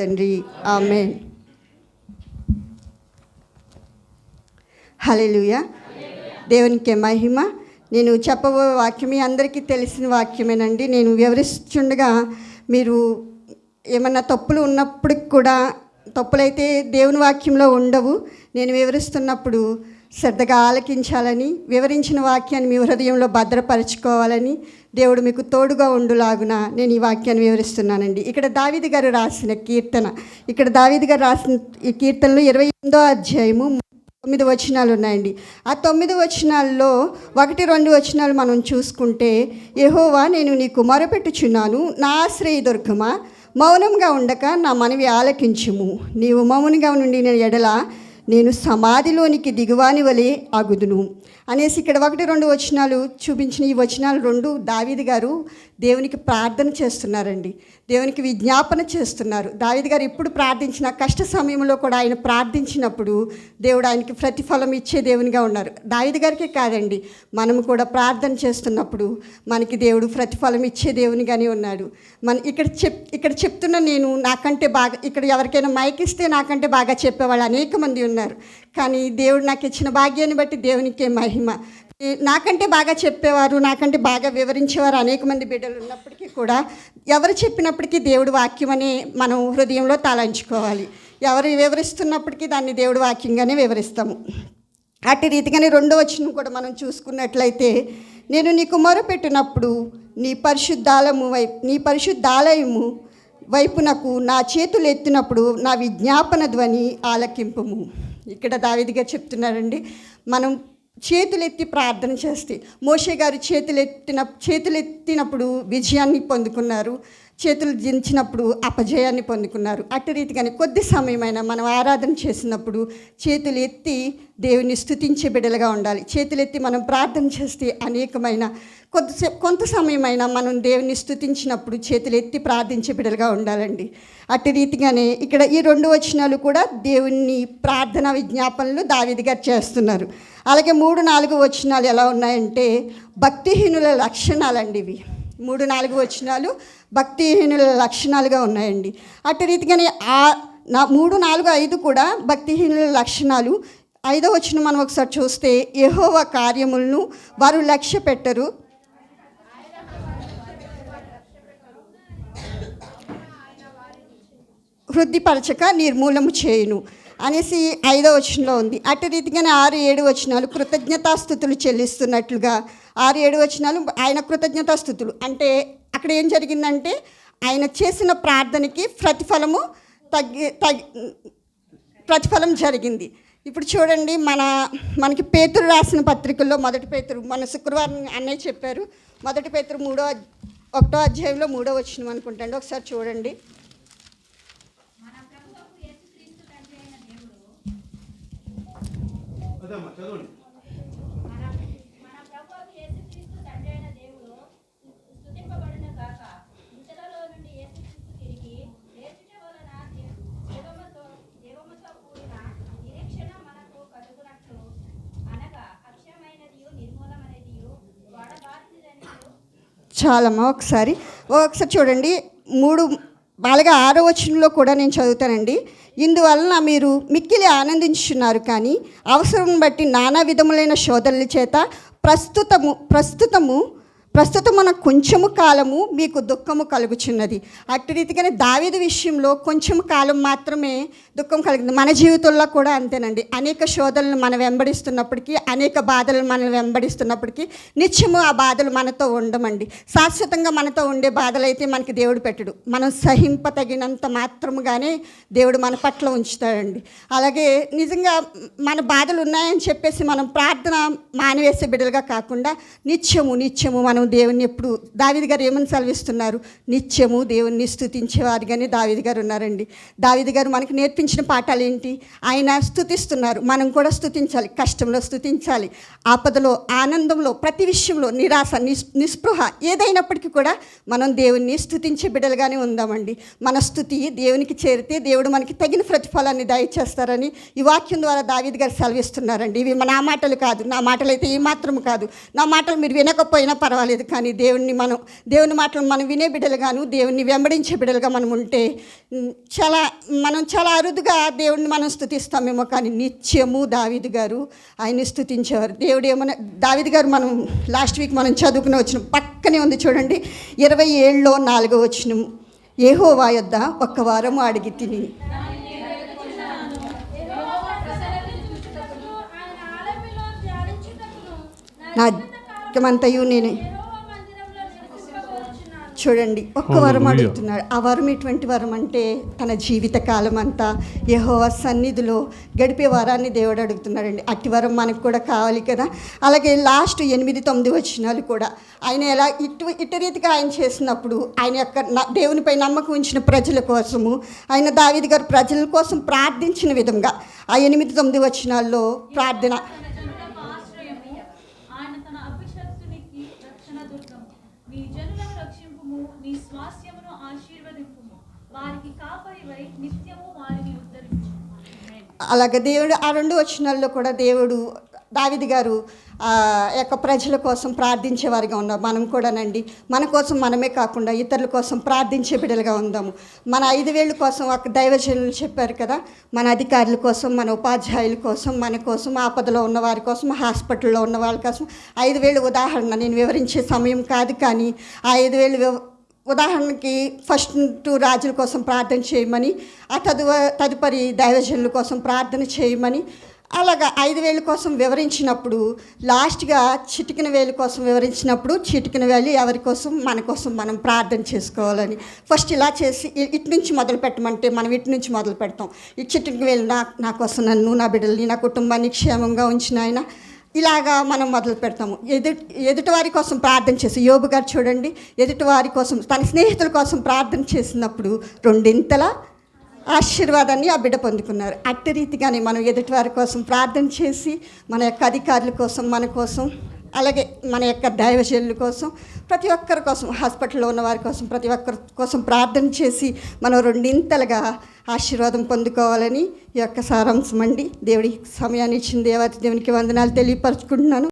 తండ్రి. Amen. Hallelujah దేవునికి మహిమ. నేను చెప్పబో వాక్యం మీ అందరికీ తెలిసిన వాక్యమేనండి. నేను వివరిస్తుండగా మీరు ఏమన్నా తప్పులు ఉన్నప్పటికి కూడా తప్పులైతే దేవుని వాక్యంలో ఉండవు. నేను వివరిస్తున్నప్పుడు శ్రద్ధగా ఆలకించాలని వివరించిన వాక్యాన్ని మీ హృదయంలో భద్రపరచుకోవాలని దేవుడు మీకు తోడుగా ఉండులాగున నేను ఈ వాక్యాన్ని వివరిస్తున్నానండి. ఇక్కడ దావిది గారు రాసిన కీర్తన ఇక్కడ దావిది గారు రాసిన ఈ కీర్తనలో ఇరవై ఎనిమిదో అధ్యాయము తొమ్మిది వచనాలు ఉన్నాయండి. ఆ తొమ్మిది వచనాల్లో ఒకటి రెండు వచనాలు మనం చూసుకుంటే యహోవా నేను నీ మొరపెట్టుచున్నాను నా ఆశ్రయ దుర్గమా? మౌనంగా ఉండక నా మనవి ఆలకించుము. నీవు మౌనంగా నుండిన ఎడల నేను సమాధిలోనికి దిగువాని వలె అగుదును అనేసి ఇక్కడ ఒకటి రెండు వచనాలు చూపించిన ఈ వచనాలు రెండు దావిది గారు దేవునికి ప్రార్థన చేస్తున్నారండి. దేవునికి విజ్ఞాపన చేస్తున్నారు. దావిది గారు ఎప్పుడు ప్రార్థించిన కష్ట సమయంలో కూడా ఆయన ప్రార్థించినప్పుడు దేవుడు ఆయనకి ప్రతిఫలం ఇచ్చే దేవునిగా ఉన్నారు. దావిది గారికే కాదండి మనము కూడా ప్రార్థన చేస్తున్నప్పుడు మనకి దేవుడు ప్రతిఫలం ఇచ్చే దేవునిగానే ఉన్నాడు. మన ఇక్కడ చెప్ ఇక్కడ చెప్తున్న నేను నాకంటే బాగా ఇక్కడ ఎవరికైనా మైకిస్తే నాకంటే బాగా చెప్పేవాళ్ళు అనేక మంది ఉన్నారు. కానీ దేవుడు నాకు ఇచ్చిన భాగ్యాన్ని బట్టి దేవునికే మహిమ. నాకంటే బాగా చెప్పేవారు నాకంటే బాగా వివరించేవారు అనేక మంది బిడ్డలు ఉన్నప్పటికీ కూడా ఎవరు చెప్పినప్పటికీ దేవుడు వాక్యం అనే మనం హృదయంలో తలంచుకోవాలి. ఎవరు వివరిస్తున్నప్పటికీ దాన్ని దేవుడు వాక్యంగానే వివరిస్తాము. అటు రీతిగానే రెండో వచనం కూడా మనం చూసుకున్నట్లయితే నేను నీకు మొరపెట్టినప్పుడు నీ పరిశుద్ధాలము వైపు నీ పరిశుద్ధాలయము వైపునకు నా చేతులు ఎత్తినప్పుడు నా విజ్ఞాపన ధ్వని ఆలకింపుము. ఇక్కడ దావిదిగా చెప్తున్నారండి మనం చేతులెత్తి ప్రార్థన చేస్తే మోషే గారు చేతులెత్తిన చేతులెత్తినప్పుడు విజయాన్ని పొందుకున్నారు. చేతులు దించినప్పుడు అపజయాన్ని పొందుకున్నారు. అటు రీతిగానే కొద్ది సమయమైనా మనం ఆరాధన చేసినప్పుడు చేతులు ఎత్తి దేవుని స్థుతించే బిడ్డలుగా ఉండాలి. చేతులు ఎత్తి మనం ప్రార్థన చేస్తే అనేకమైన కొద్దిసేపు కొంత సమయమైనా మనం దేవుని స్థుతించినప్పుడు చేతులు ఎత్తి ప్రార్థించే బిడ్డలుగా ఉండాలండి. అటు రీతిగానే ఇక్కడ ఈ రెండు వచనాలు కూడా దేవుని ప్రార్థన విజ్ఞాపనలు దావిది గారు చేస్తున్నారు. అలాగే మూడు నాలుగు వచనాలు ఎలా ఉన్నాయంటే భక్తిహీనుల లక్షణాలండి ఇవి. మూడు నాలుగు వచనాలు భక్తిహీనుల లక్షణాలుగా ఉన్నాయండి. అటు రీతిగానే ఆ నా మూడు నాలుగు ఐదు కూడా భక్తిహీనుల లక్షణాలు. ఐదో వచనం మనం ఒకసారి చూస్తే యెహోవ కార్యములను వారు లక్ష్య పెట్టరు. వృద్ధిపరచక నిర్మూలము చేయును అనేసి ఐదో వచనంలో ఉంది. అటు రీతిగానే ఆరు ఏడు వచనాలు కృతజ్ఞతాస్థుతులు చెల్లిస్తున్నట్లుగా ఆరు ఏడు వచనాలు ఆయన కృతజ్ఞతాస్థుతులు. అంటే అక్కడ ఏం జరిగిందంటే ఆయన చేసిన ప్రార్థనకి ప్రతిఫలము తగ్గి తగ్గి ప్రతిఫలం జరిగింది. ఇప్పుడు చూడండి మన మనకి పేతురు రాసిన పత్రికల్లో మొదటి పేతురు మన శుక్రవారం అన్నయ్య చెప్పారు. మొదటి పేతురు మూడో ఒకటో అధ్యాయంలో మూడో వచ్చిన అనుకుంటాండి. ఒకసారి చూడండి. చదవండి. చాలమ్మా ఒకసారి. ఒకసారి చూడండి. మూడు అలాగే ఆరో వచనంలో కూడా నేను చదువుతానండి. ఇందువలన మీరు మిక్కిలి ఆనందించున్నారు కానీ అవసరం బట్టి నానా విధములైన శోధనల చేత ప్రస్తుతము ప్రస్తుతము ప్రస్తుతం మన కొంచెము కాలము మీకు దుఃఖము కలుగుచున్నది. అట్టి రీతిగానే దావేది విషయంలో కొంచెం కాలం మాత్రమే దుఃఖం కలిగింది. మన జీవితంలో కూడా అంతేనండి. అనేక శోధనలు మనం వెంబడిస్తున్నప్పటికీ అనేక బాధలు మనం వెంబడిస్తున్నప్పటికీ నిత్యము ఆ బాధలు మనతో ఉండమండి. శాశ్వతంగా మనతో ఉండే బాధలు అయితే మనకి దేవుడు పెట్టడు. మనం సహింప తగినంత మాత్రముగానే దేవుడు మన పట్ల ఉంచుతాడండి. అలాగే నిజంగా మన బాధలు ఉన్నాయని చెప్పేసి మనం ప్రార్థన మానివేసే బిడ్డలుగా కాకుండా నిత్యము నిత్యము మనం దేవుని ఎప్పుడు దావిది గారు ఏమని సెలవిస్తున్నారు? నిత్యము దేవుణ్ణి స్థుతించేవారిగానే దావిది గారు ఉన్నారండి. దావిది గారు మనకు నేర్పించిన పాఠాలు ఏంటి ఆయన స్థుతిస్తున్నారు. మనం కూడా స్థుతించాలి కష్టంలో స్థుతించాలి. ఆపదలో ఆనందంలో ప్రతి విషయంలో నిరాశ నిస్ నిస్పృహ ఏదైనప్పటికీ కూడా మనం దేవుణ్ణి స్థుతించే బిడ్డలుగానే ఉందామండి. మన స్థుతి దేవునికి చేరితే దేవుడు మనకి తగిన ప్రతిఫలాన్ని దయచేస్తారని ఈ వాక్యం ద్వారా దావిది గారు సెలవిస్తున్నారండి. ఇవి నా మాటలు కాదు. నా మాటలు అయితే ఏమాత్రం మాత్రం కాదు. నా మాటలు మీరు వినకపోయినా పర్వాలేదు. రాలేదు కానీ దేవుణ్ణి మనం దేవుని మాటలు మనం వినే బిడ్డలుగాను దేవుణ్ణి వెంబడించే బిడ్డలుగా మనం ఉంటే చాలా మనం చాలా అరుదుగా దేవుణ్ణి మనం స్థుతిస్తామేమో కానీ నిత్యము దావిది గారు ఆయన్ని స్థుతించేవారు. దేవుడు ఏమన్నా దావీదు గారు మనం లాస్ట్ వీక్ మనం చదువుకుని వచ్చిన పక్కనే ఉంది చూడండి ఇరవై ఏళ్ళలో నాలుగో వచ్చిన ఏహోవా యొద్ద ఒక్క వారము అడిగి తిని. నా నా నేనే. చూడండి ఒక్క వరం అడుగుతున్నాడు. ఆ వరం ఎటువంటి వరం అంటే తన జీవిత కాలం అంతా యెహోవా సన్నిధిలో గడిపే వరాన్ని దేవుడు అడుగుతున్నాడండి. అట్టి వరం మనకు కూడా కావాలి కదా. అలాగే లాస్ట్ ఎనిమిది తొమ్మిది వచనాలు కూడా. ఆయన ఎలా ఇటు ఇటు రీతిగా ఆయన చేసినప్పుడు ఆయన యొక్క దేవునిపై నమ్మకం ఉంచిన ప్రజల కోసము ఆయన దావిది గారు ప్రజల కోసం ప్రార్థించిన విధంగా ఆ ఎనిమిది తొమ్మిది వచనాల్లో ప్రార్థన తన జనులకు ఆశ్రయము ఆయన తన అభిషక్తునికి రక్షణ దుర్గము నీ జనులను రక్షింపుము నీ స్వాస్థ్యమును ఆశీర్వదింపుము వారికి కాపరివై నిత్యము వారిని ఉద్ధరించు అలాగే దేవుడు ఆ రెండు వచనాల్లో కూడా దేవుడు దావిది గారు యొక్క ప్రజల కోసం ప్రార్థించేవారిగా ఉన్నాం మనం కూడానండి మన కోసం మనమే కాకుండా ఇతరుల కోసం ప్రార్థించే బిడ్డలుగా ఉందాము. మన ఐదు వేళ్ళ కోసం ఒక దైవజనులు చెప్పారు కదా మన అధికారుల కోసం మన ఉపాధ్యాయుల కోసం మన కోసం ఆపదలో ఉన్న వారి కోసం హాస్పిటల్లో ఉన్న వాళ్ళ కోసం. ఐదు వేలు ఉదాహరణ నేను వివరించే సమయం కాదు కానీ ఆ ఐదు వేలు ఉదాహరణకి ఫస్ట్ టూ రాజుల కోసం ప్రార్థన చేయమని ఆ తదువ తదుపరి దైవజనుల కోసం ప్రార్థన చేయమని అలాగా ఐదు వేల కోసం వివరించినప్పుడు లాస్ట్గా చిటికిన వేలు కోసం వివరించినప్పుడు చిటికిన వేలు ఎవరి కోసం? మన కోసం మనం ప్రార్థన చేసుకోవాలని. ఫస్ట్ ఇలా చేసి ఇటు నుంచి మొదలు పెట్టమంటే మనం ఇటు నుంచి మొదలు పెడతాం. ఈ చిటికిన వేలు నా నా కోసం నన్ను నా బిడ్డల్ని నా కుటుంబాన్ని క్షేమంగా ఉంచిన ఆయన ఇలాగా మనం మొదలు పెడతాము. ఎదుటి ఎదుటి వారి కోసం ప్రార్థన చేసి యోబు గారు చూడండి ఎదుటి వారి కోసం తన స్నేహితుల కోసం ప్రార్థన చేసినప్పుడు రెండింతల ఆశీర్వాదాన్ని ఆ బిడ్డ పొందుకున్నారు. అట్టి రీతిగానే మనం ఎదుటి వారి కోసం ప్రార్థన చేసి మన యొక్క అధికారుల కోసం మన కోసం అలాగే మన యొక్క దైవశైలుల కోసం ప్రతి ఒక్కరి కోసం హాస్పిటల్లో ఉన్న వారి కోసం ప్రతి ఒక్కరి కోసం ప్రార్థన చేసి మనం రెండింతలుగా ఆశీర్వాదం పొందుకోవాలని ఈ యొక్క సారాంశం అండి దేవుడి సమయాన్ని ఇచ్చిన దేవత దేవునికి వందనాలు తెలియపరచుకుంటున్నాను.